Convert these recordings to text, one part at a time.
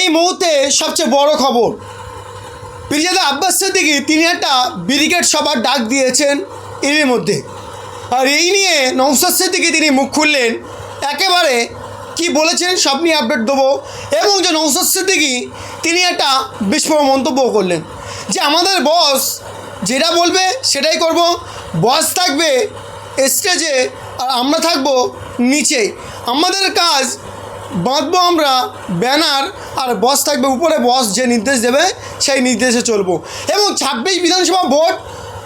এই মুহূর্তে সবচেয়ে বড় খবর, পিরিজাদা আব্বাস সিদ্দিকি তিনি একটা ব্রিগেড সভার ডাক দিয়েছেন এর মধ্যে। আর এই নিয়ে নৌসাদ সিদ্দিকি তিনি মুখ খুললেন, একেবারে কি বলেছেন সব নিয়ে আপডেট দেবো। এবং যে নৌসাদ সিদ্দিকি তিনি একটা বিস্ফোরক মন্তব্য করলেন, যে আমাদের বস যেটা বলবে সেটাই করব বস থাকবে স্টেজে আর আমরা থাকব নিচে। আমাদের কাজ বাঁধবো আমরা ব্যানার আর বস থাকবে উপরে, বস যে নির্দেশ দেবে সেই নির্দেশে চলবো। এবং ছাব্বিশ বিধানসভা ভোট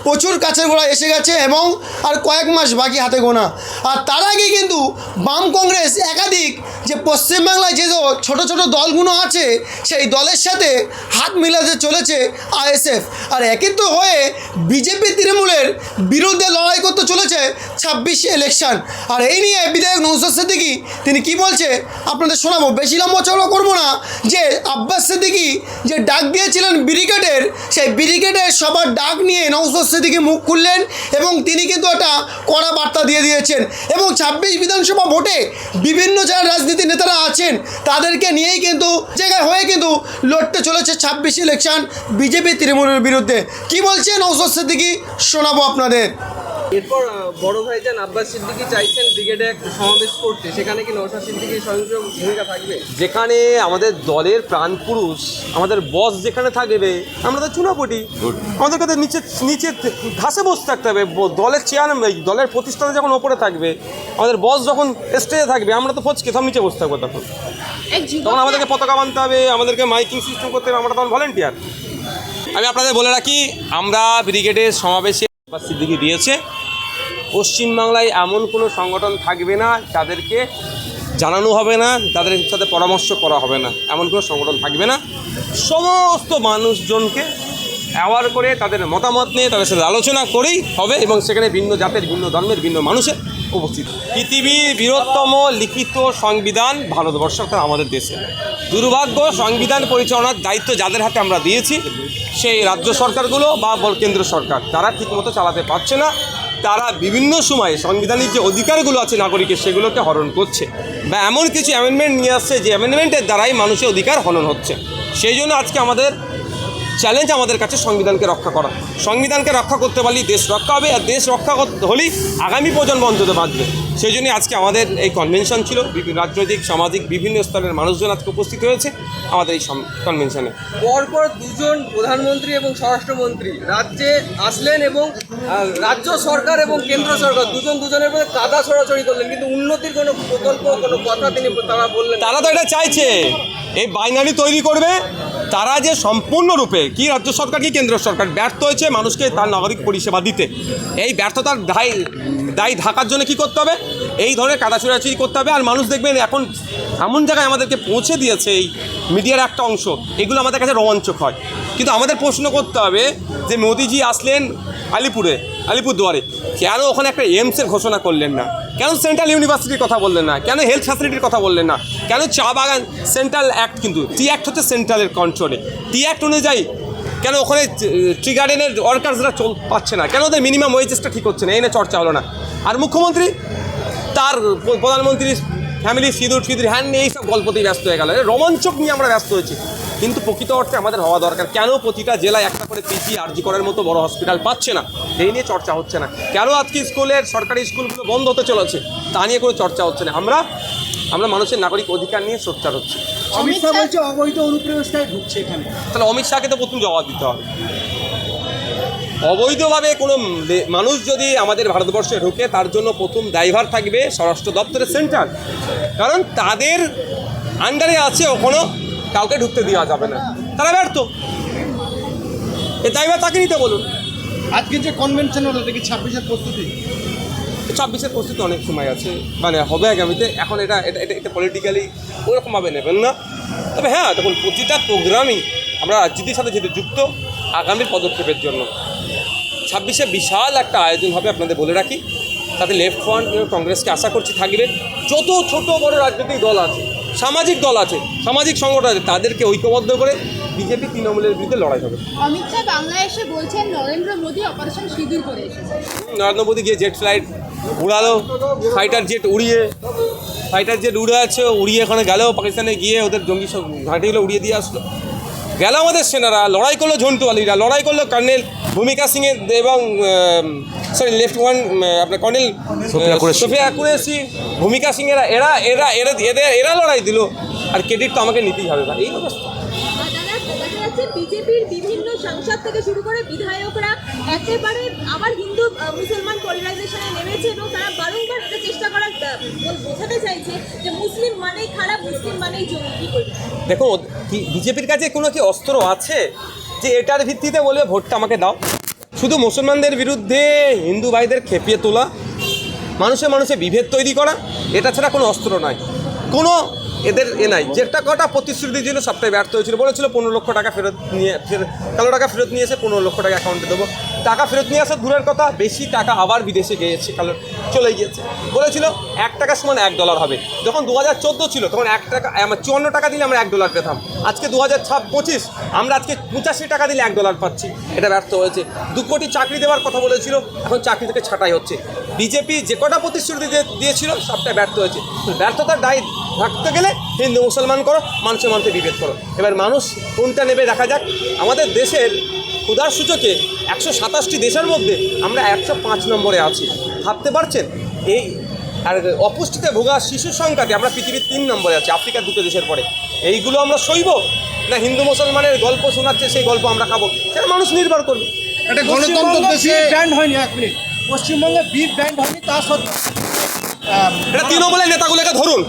প্রচুর কাছের গোড়া এসে গেছে এবং আর কয়েক মাস বাকি হাতে গোনা। আর তার আগে কিন্তু বাম কংগ্রেস একাধিক যে পশ্চিমবাংলায় যে ছোট ছোট দলগুলো আছে, সেই দলের সাথে হাত মিলাতে চলেছে আইএসএফ। আর একত্র হয়ে বিজেপি তৃণমূলের বিরুদ্ধে লড়াই করতে চলেছে ছাব্বিশ ইলেকশন। আর এই নিয়ে বিধায়ক নৌসাদ সিদ্দিকি, তিনি কি বলছে? আপনাদের শোনাবো। বেশি লম্বা চড়া করব না। যে আব্বাস সিদ্দিকি যে ডাক দিয়েছিলেন ব্রিগেডের, সেই ব্রিগেডের সবার ডাক নিয়ে নৌসাদ সিদ্দিকি মুখ খুললেন এবং তিনি কিন্তু একটা কড়া বার্তা দিয়ে দিয়েছেন। এবং ছাব্বিশ বিধানসভা ভোটে বিভিন্ন যারা রাজনীতি নেতারা আছেন, তাদেরকে নিয়েই কিন্তু জায়গায় হয়ে কিন্তু লড়তে চলেছে ছাব্বিশ ইলেকশন বিজেপি তৃণমূলের বিরুদ্ধে। কি বলছেন নৌসাদ সিদ্দিকি? শোনাবো আপনাদের। এরপর বড় ভাইজান আব্বাস সিদ্দিকি চাইছেন ব্রিগেডে এক সমাবেশ করতে। সেখানে কি নৌশাদ সিদ্দিকির স্বয়ংক্রিয় ভূমিকা থাকবে? যেখানে আমাদের দলের প্রাণপুরুষ আমাদের বস যেখানে থাকবে আমরা তো চুনাপটি। আমাদের কাছে নিচে নিচে ঘাসে বসে থাকতে হবে। ব- দলের চেয়ার দলের প্রতিষ্ঠাতা যখন ওপরে থাকবে আমাদের বস যখন স্টেজে থাকবে আমরা তো ফচকে সব নিচে বসে থাকব তখন। তখন আমাদেরকে পতাকা বানতে হবে আমাদেরকে মাইকিং সিস্টেম করতে হবে আমরা তখন ভলেন্টিয়ার আমি আপনাদের বলে রাখি আমরা ব্রিগেডের সমাবেশে আব্বাস সিদ্দিকি দিয়েছে। পশ্চিমবাংলায় এমন কোনো সংগঠন থাকবে না, যাদেরকে জানানো হবে না তাদের সাথে পরামর্শ করা হবে না। এমন কোনো সংগঠন থাকবে না। সমস্ত মানুষজনকে অ্যাওয়ার করে তাদের মতামত নিয়ে তাদের সাথে আলোচনা করেই হবে এবং সেখানে ভিন্ন জাতের, ভিন্ন ধর্মের, ভিন্ন মানুষের উপস্থিত। পৃথিবীর বৃহত্তম লিখিত সংবিধান ভারতবর্ষ, অর্থাৎ আমাদের দেশে। দুর্ভাগ্য, সংবিধান পরিচালনার দায়িত্ব যাদের হাতে আমরা দিয়েছি, সেই রাজ্য সরকারগুলো বা কেন্দ্র সরকার। তারা ঠিকমতো চালাতে পারছে না। তারা বিভিন্ন সময়ে সংবিধানের যে অধিকারগুলো আছে নাগরিকের, সেগুলোকে হরণ করছে। বা এমন কিছু অ্যামেন্ডমেন্ট নিয়ে আসছে যে অ্যামেন্ডমেন্টের দ্বারাই মানুষের অধিকার হনন হচ্ছে। সেই জন্য আজকে আমাদের চ্যালেঞ্জ আমাদের কাছে সংবিধানকে রক্ষা করা। সংবিধানকে রক্ষা করতে পারলেই দেশ রক্ষা হবে আর দেশ রক্ষা হলেই আগামী প্রজন্ম অন্তত বাঁচবে। সেই জন্যই আজকে আমাদের এই কনভেনশন ছিল। বিভিন্ন রাজনৈতিক সামাজিক বিভিন্ন স্তরের মানুষজন আজকে উপস্থিত হয়েছে আমাদের এই কনভেনশনে পরপর দুজন প্রধানমন্ত্রী এবং স্বরাষ্ট্রমন্ত্রী রাজ্যে আসলেন এবং রাজ্য সরকার এবং কেন্দ্র সরকার দুজন দুজনের মধ্যে কাদা ছড়াছড়ি করলেন। কিন্তু উন্নতির কোনো প্রকল্প কোনো কথা তিনি তারা বললেন। তারা তো এটা চাইছে। এই বাইনারি তৈরি করবে তারা যে সম্পূর্ণরূপে কি রাজ্য সরকার, কি কেন্দ্র সরকার ব্যর্থ হয়েছে মানুষকে তার নাগরিক পরিষেবা দিতে, এই ব্যর্থতার দায়, দায়ী ঢাকার জন্য কি করতে হবে? এই ধরনের কাদাচুরাচুরি করতে হবে। আর মানুষ দেখবেন এখন এমন জায়গায় আমাদেরকে পৌঁছে দিয়েছে এই মিডিয়ার একটা অংশ, এগুলো আমাদের কাছে রোমাঞ্চক হয়। কিন্তু আমাদের প্রশ্ন করতে হবে যে মোদিজি আসলেন আলিপুরে, আলিপুরদুয়ারে। কেন ওখানে একটা এইমসের ঘোষণা করলেন না? কেন সেন্ট্রাল ইউনিভার্সিটির কথা বললেন না? কেন হেলথ ফ্যাসিলিটির কথা বললেন না? কেন চা বাগান সেন্ট্রাল অ্যাক্ট কিন্তু টি অ্যাক্ট হচ্ছে সেন্ট্রালের কন্ট্রোলে টি অ্যাক্ট অনুযায়ী কেন ওখানে ট্রি গার্ডেনের ওয়ার্কার্সরা চল, পাচ্ছে না? কেন ওদের মিনিমাম ওয়েজেসটা ঠিক হচ্ছে না? এই নিয়ে চর্চা হলো না। আর মুখ্যমন্ত্রী, তার প্রধানমন্ত্রীর ফ্যামিলি সিঁদুর ফিদুর হ্যান নিয়ে এইসব গল্পতেই ব্যস্ত হয়ে গেল। রোমাঞ্চক নিয়ে আমরা ব্যস্ত হয়েছি। কিন্তু প্রকৃত অর্থে আমাদের হওয়া দরকার। কেন প্রতিটা জেলায় একটা করে পিজি আরজি করার মতো বড় হসপিটাল পাচ্ছে না? এই নিয়ে চর্চা হচ্ছে না। কেন আজকে স্কুলের সরকারি স্কুলগুলো বন্ধ হতে চলেছে? তা নিয়ে কোনো চর্চা হচ্ছে না। আমরা আমরা মানুষের নাগরিক অধিকার নিয়ে সোচ্চার হচ্ছে। অমিত শাহ বলছে অবৈধ অনুপ্রবেশটাই ঢুকছে এখানে। তাহলে অমিত শাহকে তো প্রথম জবাব দিতে হবে। অবৈধভাবে কোনো মানুষ যদি আমাদের ভারতবর্ষে ঢোকে তার জন্য প্রথম দায়ভার থাকবে স্বরাষ্ট্র দপ্তরের সেন্টার। কারণ তাদের আন্ডারে আছে ওখানে কাউকে ঢুকতে দেওয়া যাবে না। তারা ব্যর্থ এ দায়ভার তাকে নিতে বলুন। আজকে যে কনভেনশন হলো দেখি ছাব্বিশের প্রস্তুতি। ছাব্বিশের প্রস্তুতি অনেক সময় আছে। মানে হবে আগামীতে। এখন এটা এটা এটা এটা পলিটিক্যালি ওরকমভাবে নেবেন না। তবে হ্যাঁ দেখুন প্রতিটা প্রোগ্রামই আমরা রাজনীতির সাথে যেহেতু যুক্ত আগামী পদক্ষেপের জন্য। ছাব্বিশে বিশাল একটা আয়োজন হবে আপনাদের বলে রাখি। তাতে লেফট ফ্রন্ট এবং কংগ্রেসকে আশা করছি থাকবে। যত ছোট বড় রাজনৈতিক দল আছে সামাজিক দল আছে সামাজিক সংগঠন আছে তাদেরকে ঐক্যবদ্ধ করে বিজেপি তৃণমূলের বিরুদ্ধে লড়াই হবে। অমিত শাহ বাংলায় এসে বলছেন নরেন্দ্র মোদী অপারেশন সিঁদুর করে এসেছে। নরেন্দ্র মোদী গিয়ে জেট ফ্লাইট উড়ালো ফাইটার জেট উড়িয়ে ফাইটার জেট উড়ে আছে উড়িয়ে ওখানে গেলেও পাকিস্তানে গিয়ে ওদের জঙ্গি সব ঘাঁটিগুলো উড়িয়ে দিয়ে আসলো। গেল আমাদের সেনারা লড়াই করল ঝন্টু আলীরা লড়াই করল কর্নেল ভূমিকা সিংয়ের এবং সরি লেফট ওয়ান আপনার কর্নেল সোফিয়া কুরেশি। ভূমিকা সিং এরা এরা এরা এরা এদের এরা লড়াই দিল। আর ক্রেডিট তো আমাকে নিতেই হবে ভাই। এই অবস্থা। বিজেপির বিভিন্ন সাংসদ থেকে শুরু করে বিধায়করা একেবারে আবার হিন্দু মুসলমান পোলারাইজেশনে নেমেছে এবং তারা বারংবার এটা চেষ্টা করার বোঝাতে চাইছে যে মুসলিম মানেই খারাপ মুসলিম মানেই জঙ্গি। কি দেখো বিজেপির কাছে কোনো কি অস্ত্র আছে? যে এটার ভিত্তিতে বলবে, ভোটটা আমাকে দাও। শুধু মুসলমানদের বিরুদ্ধে হিন্দু ভাইদের খেপিয়ে তোলা, মানুষে মানুষে বিভেদ তৈরি করা, এটা ছাড়া কোনো অস্ত্র নয়। কোনো এদের এ নাই। যেটা কটা প্রতিশ্রুতি ছিল সবটাই ব্যর্থ হয়েছিল। বলেছিল, পনেরো লক্ষ টাকা ফেরত নিয়ে ফেরত কালো টাকা ফেরত নিয়ে এসে পনেরো লক্ষ টাকা অ্যাকাউন্টে দেবো। টাকা ফেরত নিয়ে আসা দূরের কথা, বেশি টাকা আবার বিদেশে গিয়েছে কালো চলে গিয়েছে। বলেছিল, এক টাকা সমান এক ডলার হবে। যখন দু হাজার চোদ্দ ছিল, তখন এক টাকা, আমার চুয়ান্ন টাকা দিলে আমরা এক ডলার পেতাম। আজকে দু হাজার ছাব পঁচিশ আমরা আজকে পঁচাশি টাকা দিলে এক ডলার পাচ্ছি। এটা ব্যর্থ হয়েছে। দু কোটি চাকরি দেওয়ার কথা বলেছিল, এখন চাকরি থেকে ছাঁটাই হচ্ছে। বিজেপি যে কটা প্রতিশ্রুতি দিয়ে- দিয়েছিল, সবটাই ব্যর্থ হয়েছে। ব্যর্থতার দায় থাকতে গেলে হিন্দু মুসলমান করো মানুষের মানুষে বিভেদ করো। এবার মানুষ কোনটা নেবে দেখা যাক। আমাদের দেশের ক্ষুধার সূচকে একশো সাতাশটি দেশের মধ্যে আমরা একশো পাঁচ নম্বরে আছি। ভাবতে পারছেন? এই আর অপুষ্টিতে ভোগা শিশুর সংখ্যাতে আমরা পৃথিবীর তিন নম্বরে আছি আফ্রিকার দুটো দেশের পরে। এইগুলো আমরা সইব? না হিন্দু মুসলমানের গল্প শোনাচ্ছে সেই গল্প আমরা খাব? সেটা মানুষ নির্ভর করবে। একটা গণতন্ত্র দেশে ব্যান্ড হয়নি এক মিনিট। পশ্চিমবঙ্গে বিফ ব্যান্ড হয়নি তা সত্ত্বেও এটা তৃণমূলের নেতাগুলোকে ধরুন।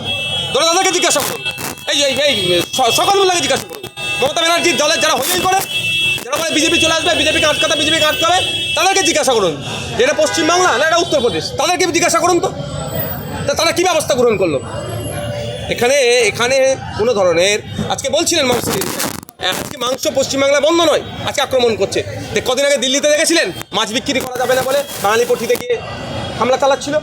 ধরে তাদেরকে জিজ্ঞাসা করুন। এই এই স- সকল মূল্যকে জিজ্ঞাসা করুন। মমতা ব্যানার্জির দলের যারা হইই করে, যারা বলে বিজেপি চলে আসবে, বিজেপিকে আটকাতে, বিজেপিকে আটকাবে, তাদেরকে জিজ্ঞাসা করুন। এটা পশ্চিমবাংলা না এটা উত্তরপ্রদেশ? তাদেরকে জিজ্ঞাসা করুন তো। তা তারা কী ব্যবস্থা গ্রহণ করল? এখানে এখানে কোনো ধরনের, আজকে বলছিলেন মাংস আজকে মাংস পশ্চিমবাংলা বন্ধ নয়, আজকে আক্রমণ করছে। কদিন আগে দিল্লিতে দেখেছিলেন? মাছ বিক্রি করা যাবে না বলে, বাঙালি বাঙালিপট্টিতে গিয়ে হামলা চালাচ্ছিল।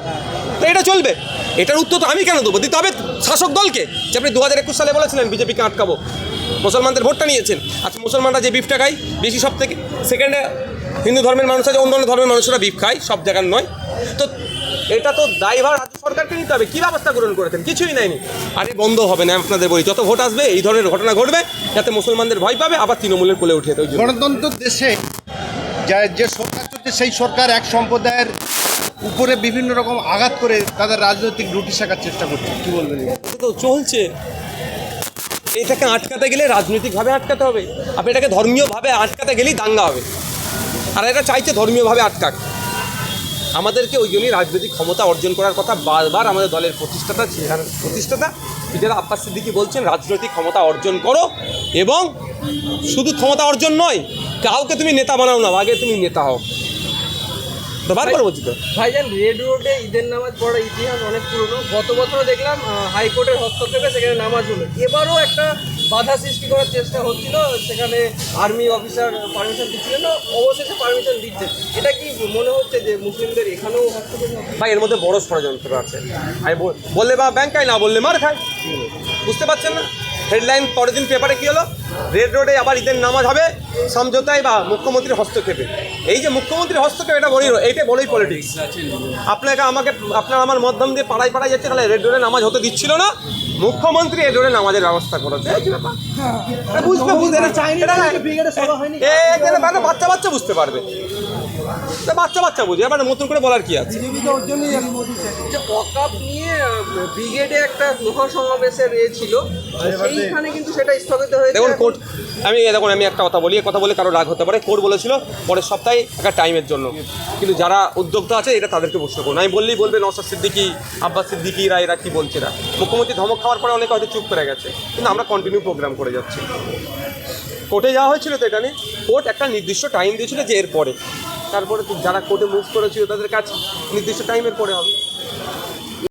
তো এটা চলবে। এটার উত্তর তো আমি কেন দেবো? দিতে হবে শাসক দলকে, যে আপনি দু হাজার একুশ সালে বলেছিলেন বিজেপিকে আটকাবো। মুসলমানদের ভোটটা নিয়েছেন। আচ্ছা মুসলমানরা যে বিফটা খায়, বেশি সব থেকে সেকেন্ডে হিন্দু ধর্মের মানুষ আছে অন্য অন্য ধর্মের মানুষরা বিফ খায়, সব জায়গার নয়। তো এটা তো দায়ভার রাজ্য সরকারকে নিতে হবে। কী ব্যবস্থা গ্রহণ করেছেন? কিছুই নেয়নি। আর বন্ধ হবে না আপনাদের বলি, যত ভোট আসবে, এই ধরনের ঘটনা ঘটবে, যাতে মুসলমানদের ভয় পাবে, আবার তৃণমূলের কোলে উঠে গণতন্ত্র দেশে যে সরকার চলছে, সেই সরকার এক সম্প্রদায়ের উপরে বিভিন্ন রকম আঘাত করে তাদের রাজনৈতিক রুটি শেখার চেষ্টা করছে। কি বলবেন? তো চলছে। এটাকে আটকাতে গেলে রাজনৈতিকভাবে আটকাতে হবে। আপনি এটাকে ধর্মীয়ভাবে আটকাতে গেলেই দাঙ্গা হবে। আর এটা চাইছে ধর্মীয়ভাবে আটকাক। আমাদেরকে ওই জন্যই রাজনৈতিক ক্ষমতা অর্জন করার কথা বারবার আমাদের দলের প্রতিষ্ঠাতা প্রতিষ্ঠাতা যারা আব্বাস সিদ্দিকি বলছেন, রাজনৈতিক ক্ষমতা অর্জন করো এবং শুধু ক্ষমতা অর্জন নয়, কাউকে তুমি নেতা বানাও না, আগে তুমি নেতা হও। তো বারবার বলছি তো। ভাইজান রেড রোডে ঈদের নামাজ পড়ার ইতিহাস অনেক পুরনো। গত বছরও দেখলাম হাইকোর্টের হস্তক্ষেপে সেখানে নামাজ হলো। এবারও একটা বাধা সৃষ্টি করার চেষ্টা হচ্ছিল সেখানে আর্মি অফিসার পারমিশন দিচ্ছিলেন না অবশেষে পারমিশন দিচ্ছে। এটা কি মনে হচ্ছে যে মুসলিমদের এখানেও হস্তক্ষেপ ভাই এর মধ্যে বড় ষড়যন্ত্র আছে। আমি বল- বললে বা ব্যাংক খায় না বললে মার খায়। বুঝতে পারছেন না? হেডলাইন পরের দিন পেপারে কী হলো? রেড রোডে আবার ঈদের নামাজ হবে সমঝোতায় বা মুখ্যমন্ত্রীর হস্তক্ষেপে। এই যে মুখ্যমন্ত্রীর হস্তক্ষেপ এটা বড়ই এইটা বলেই পলিটিক্স আপনাকে আমাকে আপনার আমার মাধ্যম দিয়ে পাড়ায় পাড়ায় যাচ্ছে তাহলে রেড রোডে নামাজ হতে দিচ্ছিল না? মুখ্যমন্ত্রী রেড রোডে নামাজের ব্যবস্থা করেছে। এই বুঝবে এখানে মানে বাচ্চা বাচ্চা বুঝতে পারবে। তা বাচ্চা বাচ্চা বুঝে এবার নতুন করে বলার কি আছে? যে অকাপ নিয়ে ব্রিগেডে একটা মহাসমাবেশের এ ছিল সেইখানে কিন্তু সেটা স্থগিত হয়েছে। দেখুন কোর্ট আমি দেখুন আমি একটা কথা বলি কথা বলে কারও রাগ হতে পারে। কোর্ট বলেছিল পরের সপ্তাহে একটা টাইমের জন্য। কিন্তু যারা উদ্যোক্তা আছে এটা তাদেরকে প্রশ্ন করুন। আমি বললেই বলবে নসাদ সিদ্দিকি আব্বাস সিদ্দিকিরা এরা কি বলছে না মুখ্যমন্ত্রী ধমক খাওয়ার পরে অনেকে হয়তো চুপ করে গেছে। কিন্তু আমরা কন্টিনিউ প্রোগ্রাম করে যাচ্ছি। কোর্টে যাওয়া হয়েছিল তো এটা নিয়ে। কোর্ট একটা নির্দিষ্ট টাইম দিয়েছিল যে এর পরে তারপরে যারা কোর্টে মুভ করেছিল তাদের কাজ নির্দিষ্ট টাইমের পরে হবে।